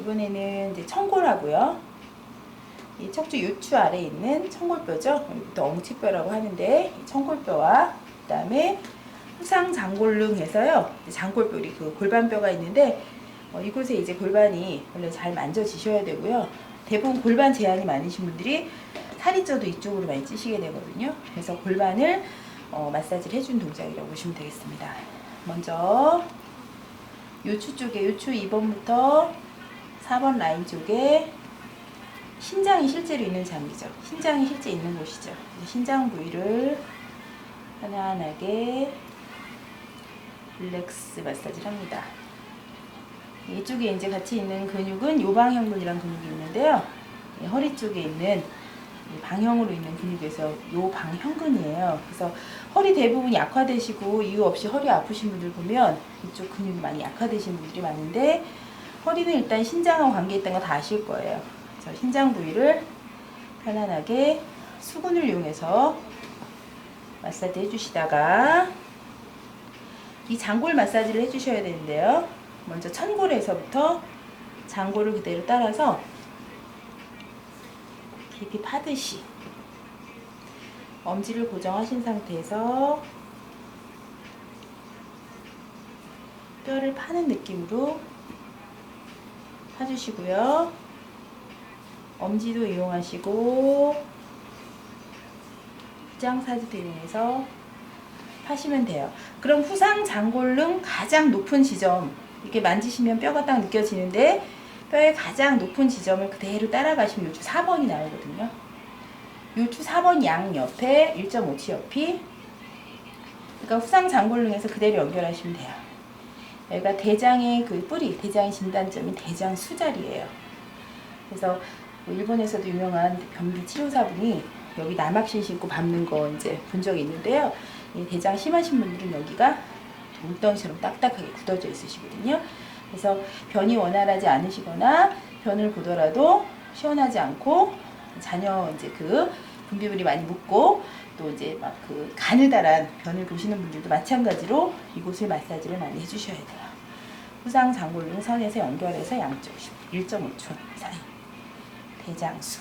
이번에는 이제 청골하고요. 이 척추 요추 아래에 있는 청골뼈죠. 여기부터 엉치뼈라고 하는데 이 청골뼈와 그다음에 후상 장골릉 해서요. 이제 장골뼈 우리 그 골반뼈가 있는데 어, 이곳에 이제 골반이 원래 잘 만져지셔야 되고요. 대부분 골반 제한이 많으신 분들이 살이 쪄도 이쪽으로 많이 찌시게 되거든요. 그래서 골반을 어, 마사지를 해준 동작이라고 보시면 되겠습니다. 먼저 요추 쪽에 요추 2번부터 4번 라인 쪽에 신장이 실제로 있는 장이죠. 신장이 실제 있는 곳이죠. 신장 부위를 편안하게 릴렉스 마사지를 합니다. 이쪽에 이제 같이 있는 근육은 요방형근이라는 근육이 있는데요. 이 허리 쪽에 있는 이 방형으로 있는 근육에서 요방형근이에요. 그래서 허리 대부분 약화되시고 이유 없이 허리 아프신 분들 보면 이쪽 근육이 많이 약화되신 분들이 많은데 허리는 일단 신장하고 관계 있다는 거다 아실 거예요. 그래서 신장 부위를 편안하게 수근을 이용해서 마사지 해주시다가 이 장골 마사지를 해주셔야 되는데요. 먼저 천골에서부터 장골을 그대로 따라서 깊이 파듯이 엄지를 고정하신 상태에서 뼈를 파는 느낌으로 파주시고요. 엄지도 이용하시고 짱사지도 이용해서 파시면 돼요. 그럼 후상 장골릉 가장 높은 지점 이렇게 만지시면 뼈가 딱 느껴지는데 뼈의 가장 높은 지점을 그대로 따라가시면 요추 4번이 나오거든요. 요추 4번 양 옆에 1.5치 옆이 그러니까 후상 장골릉에서 그대로 연결하시면 돼요. 여기가 대장의 그 뿌리, 대장의 진단점인 대장 수자리예요. 그래서 뭐 일본에서도 유명한 변비 치료사분이 여기 남학신 신고 밟는 거 이제 본 적이 있는데요. 이 대장 심하신 분들은 여기가 웅덩이처럼 딱딱하게 굳어져 있으시거든요. 그래서 변이 원활하지 않으시거나 변을 보더라도 시원하지 않고 자녀 이제 그 분비물이 많이 묻고 또 이제 막 그 가느다란 변을 보시는 분들도 마찬가지로 이곳을 마사지를 많이 해주셔야 돼요. 후상 장골릉 선에서 연결해서 양쪽 1.5초 사이 대장수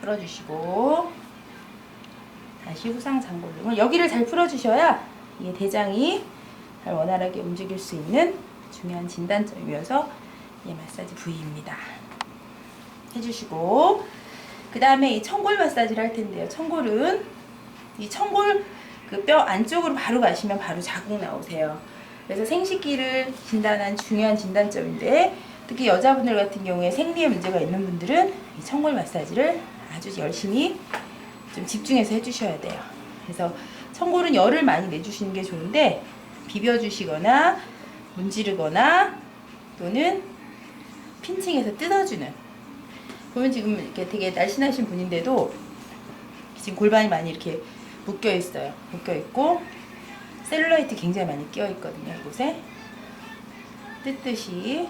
풀어주시고 다시 후상 장골릉을 여기를 잘 풀어주셔야 이 대장이 잘 원활하게 움직일 수 있는 중요한 진단점이어서 이 마사지 부위입니다. 해주시고 그 다음에 이 청골 마사지를 할 텐데요. 청골은 이 청골 그 뼈 안쪽으로 바로 가시면 바로 자국 나오세요. 그래서 생식기를 진단한 중요한 진단점인데 특히 여자분들 같은 경우에 생리에 문제가 있는 분들은 이 청골 마사지를 아주 열심히 좀 집중해서 해주셔야 돼요. 그래서 청골은 열을 많이 내주시는 게 좋은데 비벼주시거나 문지르거나 또는 핀칭해서 뜯어주는 보면 지금 이렇게 되게 날씬하신 분인데도 지금 골반이 많이 이렇게 묶여 있어요. 묶여 있고 셀룰라이트 굉장히 많이 끼어 있거든요. 이곳에 뜯듯이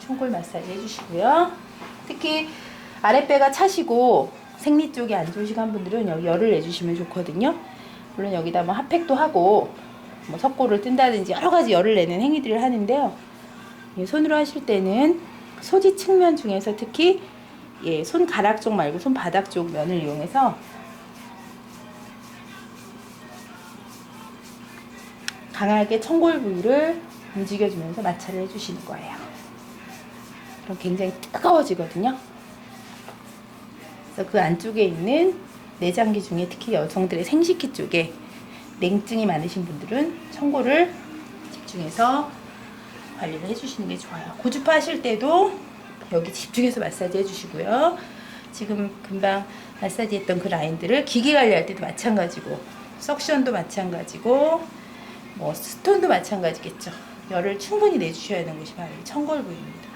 총골 마사지 해주시고요. 특히 아랫배가 차시고 생리 쪽이 안 좋으신 분들은 여기 열을 내주시면 좋거든요. 물론 여기다 뭐 핫팩도 하고 뭐 석고를 뜬다든지 여러 가지 열을 내는 행위들을 하는데요. 예, 손으로 하실 때는 소지 측면 중에서 특히 예, 손가락 쪽 말고 손바닥 쪽 면을 이용해서 강하게 청골 부위를 움직여주면서 마찰을 해주시는 거예요. 그럼 굉장히 뜨거워지거든요. 그래서 그 안쪽에 있는 내장기 중에 특히 여성들의 생식기 쪽에 냉증이 많으신 분들은 청골을 집중해서 관리를 해주시는 게 좋아요. 고주파 하실 때도 여기 집중해서 마사지 해주시고요. 지금 금방 마사지 했던 그 라인들을 기계 관리할 때도 마찬가지고 석션도 마찬가지고 뭐 스톤도 마찬가지겠죠. 열을 충분히 내주셔야 하는 것이 바로 이 청골 부위입니다.